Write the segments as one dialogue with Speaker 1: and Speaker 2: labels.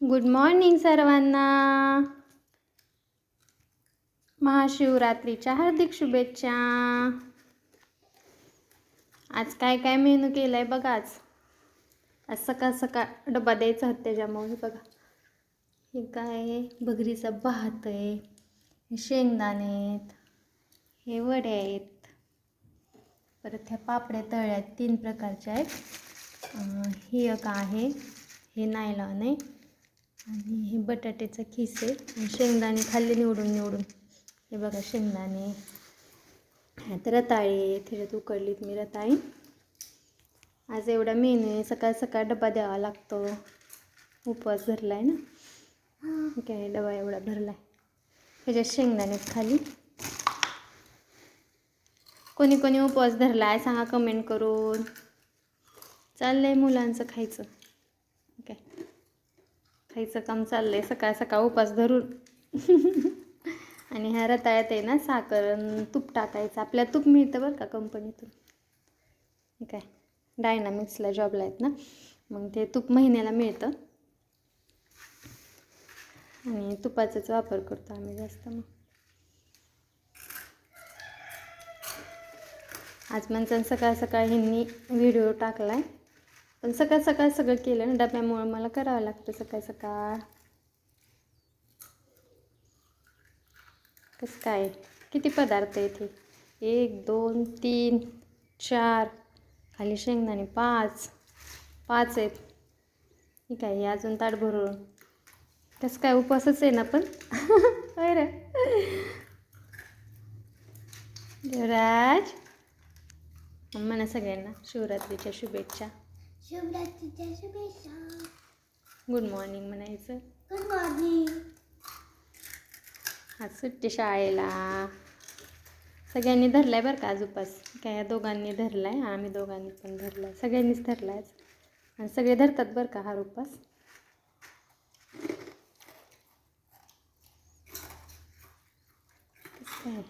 Speaker 1: Good morning सर्वांना. महाशिवरात्रीच्या हार्दिक शुभेच्छा. आज काय काय मेनू केलं आहे बघा आज? आज सकाळ सकाळ डबा द्यायचा होता त्याच्यामुळे बघा. हे काय आहे? भात आहे. हे शेंगदाणे आहेत. हे वडे आहेत. परत ह्या पापड्या तळ्या तीन प्रकारच्या आहेत. हे एक आहे. हे नायलॉन आहे. आणि हे बटाट्याचं खिस आहे. आणि शेंगदाणे खाल्ले निवडून निवडून. हे बघा शेंगदाणे. ह्यात रताळे त्याच्यात उकडलीत मी रताळी. आज एवढा मेनू आहे सकाळ सकाळ डबा द्यावा लागतो. उपवास भरला आहे ना? ठीक आहे डबा एवढा भरला आहे त्याच्यात शेंगदाणे खाली. कोणी कोणी उपवास धरला आहे सांगा कमेंट करून. चाललं आहे मुलांचं खायचं. खायचं काम चाललंय सकाळ सकाळ उपास धरून. आणि ह्या रताळ्यात आहे ना साखर तूप टाकायचं. आपल्या तूप मिळतं बरं का कंपनीतून. काय? डायनामिक्सला जॉबला आहेत ना? मग ते तूप महिन्याला मिळतं. आणि तुपाचाच वापर करतो आम्ही जास्त मग. आज माणसानं सकाळ सकाळ ह्यांनी व्हिडिओ टाकला आहे पण सकाळ सकाळ सगळं केलं ना डब्यामुळं मला करावं लागतं सकाळ सकाळ. कसं काय? किती पदार्थ आहे एक दोन तीन चार खाली शेंगदाणे पाच पाच आहेत. ठीक आहे हे अजून ताट भरून. कसं काय उपवासच आहे ना पण? होय रे. देवराज म्हणा सगळ्यांना शिवरात्रीच्या शुभेच्छा.
Speaker 2: शिवरात्रीच्या शुभेच्छा
Speaker 1: गुड मॉर्निंग म्हणायचं.
Speaker 2: गुड मॉर्निंग
Speaker 1: आज सुट्टी शाळेला. सगळ्यांनी धरलाय बरं का आज उपास? काय या दोघांनी धरलाय आम्ही दोघांनी पण धरलाय. सगळ्यांनीच धरलाय आणि सगळे धरतात बरं का हा उपास? काय?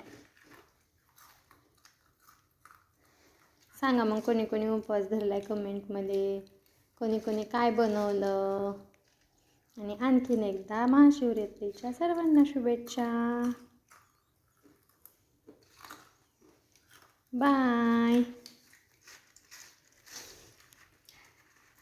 Speaker 1: सांगा मग कोणी कोणी उपवास धरलाय कमेंटमध्ये कोणी कोणी काय बनवलं? आणि आणखीन एकदा महाशिवरात्रीच्या सर्वांना शुभेच्छा. बाय.